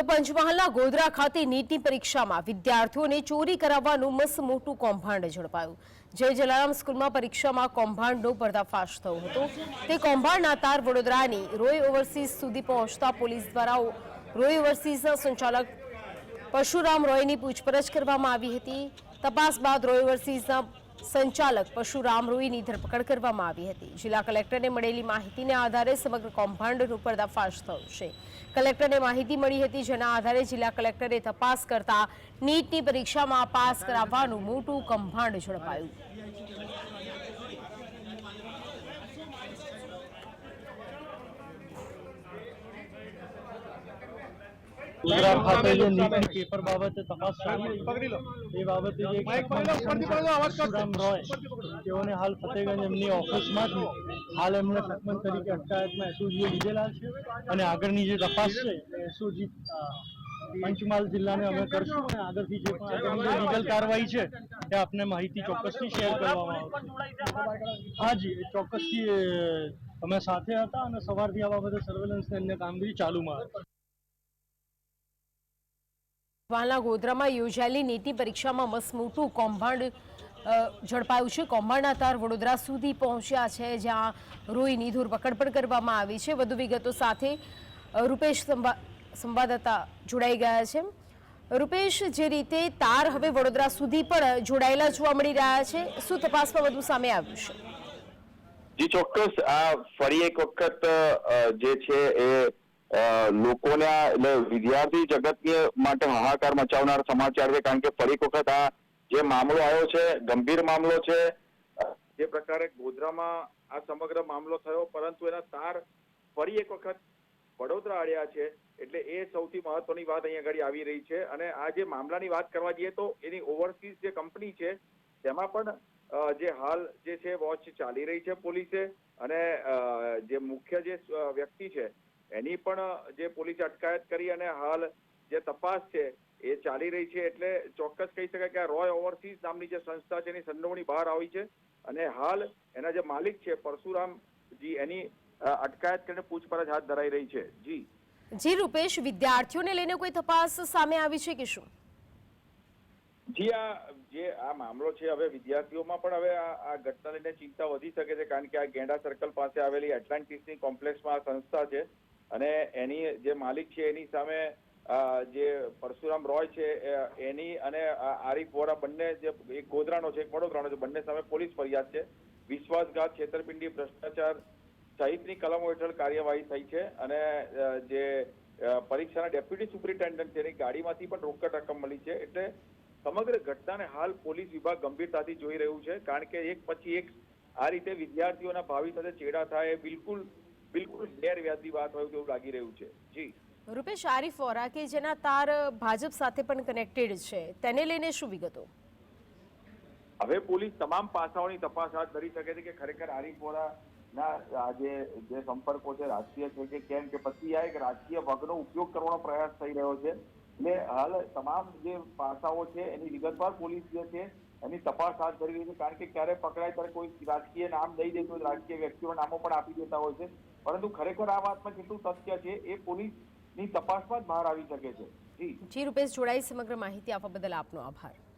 તો પંચમહાલના ગોધરા ખાતે નીટની પરીક્ષામાં વિદ્યાર્થીઓને ચોરી કરાવવાનું મસ્ત મોટું કૌભાંડ ઝડપાયું. જય જલારામ, સ્કૂલમાં પરીક્ષામાં કૌભાંડનો પર્દાફાશ થયો હતો. તે કૌભાંડના તાર વડોદરાની રોય ઓવરસીઝ સુધી પહોંચતા પોલીસ દ્વારા રોય ઓવરસીઝના સંચાલક પરશુરામ રોયની પૂછપરછ કરવામાં આવી હતી. તપાસ બાદ રોય ઓવરસીઝના સંચાલક પશુરામ રોયની ધરપકડ કરવામાં આવી હતી. જિલ્લા કલેક્ટરને મળેલી માહિતીને આધારે સમગ્ર કૌભાંડનો પર્દાફાશ થયો છે. કલેક્ટરને માહિતી મળી હતી, જેના આધારે જિલ્લા કલેક્ટરે તપાસ કરતા નીટની પરીક્ષામાં પાસ કરાવવાનું મોટું કૌભાંડ ઝડપાયું. ગુજરાત ખાતે જે નીટની પેપર બાબતે તપાસ ચાલી એ બાબતે જે તેઓને હાલ ફતેગંજ એમની ઓફિસમાંથી હાલ એમને સસ્પેન્ડ તરીકે અટકાયતમાં એસઓજીએ લીધેલા છે. અને આગળની જે તપાસ છે એસઓજી પંચમહાલ જિલ્લાને અમે કરશું અને આગળથી જે પણ લીગલ કાર્યવાહી છે એ આપને માહિતી ચોક્કસથી શેર કરવામાં આવશે. હાજી ચોક્કસથી અમે સાથે હતા અને સવારથી આ બાબતે સર્વેલન્સ ને અન્ય કામગીરી ચાલુમાં હતી. પંચમહાલના ગોધરામાં યોજાયેલી નીતિ પરીક્ષામાં મસ્ત મોટું કૌભાંડ ઝડપાયું છે. કૌભાંડના તાર વડોદરા સુધી પહોંચ્યા છે, જ્યાં રોઈની ધરપકડ પણ કરવામાં આવી છે. વધુ વિગતો સાથે રૂપેશ સંવા- સંવાદદાતા જોડાઈ ગયા છે. રૂપેશ, જે રીતે તાર હવે વડોદરા સુધી પણ જોડાયેલા જોવા મળી રહ્યા છે, શું તપાસમાં વધુ સામે આવ્યું છે? જી, ચોક્કસ. આ ફરી એક વખત જે છે એ લોકોને એટલે વિદ્યાર્થી જગતની માટે હાહાકાર મચાવનાર સમાચાર છે, કારણ કે ફરી વખત આ જે મામલો આવ્યો છે, ગંભીર મામલો છે, જે પ્રકારે ગોધરામાં આ સમગ્ર મામલો થયો, પરંતુ એના તાર ફરી એક વખત વડોદરા આવ્યા છે, એટલે એ સૌથી મહત્વની વાત અહીંયા આગળ આવી રહી છે, અને આ જે મામલાની વાત કરવા જઈએ તો એની ઓવરસીઝ જે કંપની છે, તેમાં પણ જે હાલ જે છે વોચ ચાલી રહી છે પોલીસે, અને જે મુખ્ય જે વ્યક્તિ છે, એની પણ જે પોલીસ અટકાયત કરી અને હાલ જે તપાસ છે, એ ચાલી રહી છે એટલે ચોક્કસ કહી શકાય કે આ રોય ઓવરસીઝ નામની જે સંસ્થા છે એની સંડોવણી બહાર આવી છે અને હાલ એના જે માલિક છે પરશુરામજી એની અટકાયત કરીને પૂછપરછ હાથ ધરાઈ રહી છે. જી. જી, રૂપેશ, વિદ્યાર્થીઓને લઈને કોઈ તપાસ સામે આવી છે કે શું? જી આ જે આ મામલો છે, હવે વિદ્યાર્થીઓમાં પણ હવે આ ઘટના લઈને ચિંતા વધી શકે છે, કારણ કે આ ગેંડા સર્કલ પાસે આવેલી એટલાન્ટિસની કોમ્પ્લેક્સમાં આ સંસ્થા છે અને એની જે માલિક છે, એની સામે જે પરશુરામ રોય છે એની અને આરીફ વોરા બંને જે એક ગોધરાનો છે, એક વડોદરાનો છે, બંને સામે પોલીસ ફરિયાદ છે. વિશ્વાસઘાત, છેતરપિંડી, ભ્રષ્ટાચાર સહિતની કલમો હેઠળ કાર્યવાહી થઈ છે અને જે પરીક્ષાના ડેપ્યુટી સુપ્રિન્ટેન્ડન્ટ એની ગાડીમાંથી પણ રોકડ રકમ મળી છે. એટલે સમગ્ર ઘટનાને હાલ પોલીસ વિભાગ ગંભીરતાથી જોઈ રહ્યું છે કારણ કે એક પછી એક આ રીતે વિદ્યાર્થીઓના ભાવિ સાથે ચેડા થાય એ બિલકુલ બિલકુલ ગેરવ્યાજબી વાત હોય તેવું લાગી રહ્યું છે. જી. રૂપેશ આરીફ વોરા કે જેના તાર ભાજપ સાથે પણ કનેક્ટેડ છે તેને લઈને શું વિગતો? હવે પોલીસ તમામ પાસાઓની તપાસ હાથ ધરી શકે છે કે ખરેખર આરીફ વોરા ના જે જે સંપર્કો છે રાજકીય છે કે કેમ? કે પછી આ એક રાજકીય વર્ગનો ઉપયોગ કરવાનો પ્રયાસ થઈ રહ્યો છે. એટલે હાલ તમામ જે પાસાઓ છે, એની વિગતવાર પોલીસ જે છે, એની તપાસ હાથ ધરી રહી છે, કારણ કે ક્યારે પકડાય, ત્યારે કોઈ રાજકીય નામ દઈ દે તો રાજકીય વ્યક્તિઓના નામો પણ આપી દેતા હોય છે. પરંતુ ખરેખર આ વાતમાં કેટલું સત્ય છે, એ પોલીસની તપાસમાં જ બહાર આવી શકે છે. જી, રૂપેશ જોડાઈ સમગ્ર માહિતી આપવા બદલ આપનો આભાર.